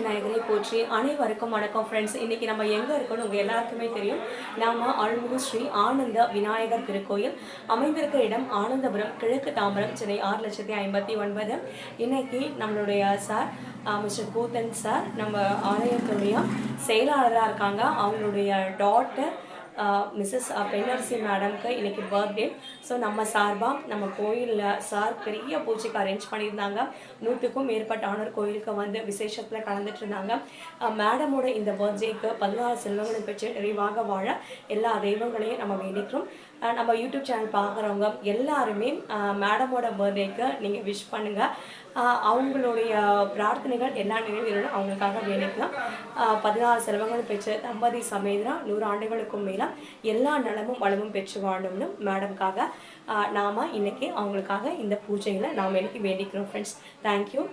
விநாயகரை போற்றி அனைவருக்கும் வணக்கம் ஃப்ரெண்ட்ஸ் இன்றைக்கி நம்ம எங்கே இருக்கோம்னு உங்கள் எல்லாருக்குமே தெரியும். நாம அருள்மிகு ஸ்ரீ ஆனந்த விநாயகர் திருக்கோயில். அமைந்திருக்கிற இடம் ஆனந்தபுரம் கிழக்கு தாம்பரம் சென்னை ஆறு லட்சத்தி ஐம்பத்தி ஒன்பது. இன்றைக்கி நம்மளுடைய சார் மிஸ்டர் கூத்தன் சார் நம்ம ஆலயத்துடைய செயலாளராக இருக்காங்க. அவங்களுடைய டாட்டர் மிஸ்ஸஸ் பெண்ணரசி மேடம்க்கு இன்றைக்கி பர்த்டே ஸோ நம்ம சார்பாக நம்ம கோயிலில் சார் பெரிய பூஜைக்கு அரேஞ்ச் பண்ணியிருந்தாங்க. நூற்றுக்கும் மேற்பட்ட ஆனர் கோயிலுக்கு வந்து விசேஷத்தில் கலந்துட்டு இருந்தாங்க. மேடமோட இந்த பர்த்டேக்கு பதினாறு செல்வங்களும் பெற்று நிறைவாக வாழ எல்லா தெய்வங்களையும் நம்ம வேண்டிக்கிறோம். நம்ம யூடியூப் சேனல் பார்க்குறவங்க எல்லாருமே மேடமோட பர்த்டேக்கு நீங்கள் விஷ் பண்ணுங்கள் அவங்களுடைய பிரார்த்தனைகள் எல்லா நிறைவேறணும் அவங்களுக்காக வேண்டிக்கலாம் பதினாறு செல்வங்கள் பெற்று தம்பதி சமேதனா நூறு ஆண்டுகளுக்கும் மேல் எல்லா நலமும் வளமும் பெற்று வாழணும்னு மேடம்காக நாம் இன்றைக்கி அவங்களுக்காக இந்த பூஜைகளை நாம் இன்றைக்கி வேண்டிக்கிறோம் ஃப்ரெண்ட்ஸ் தேங்க்யூ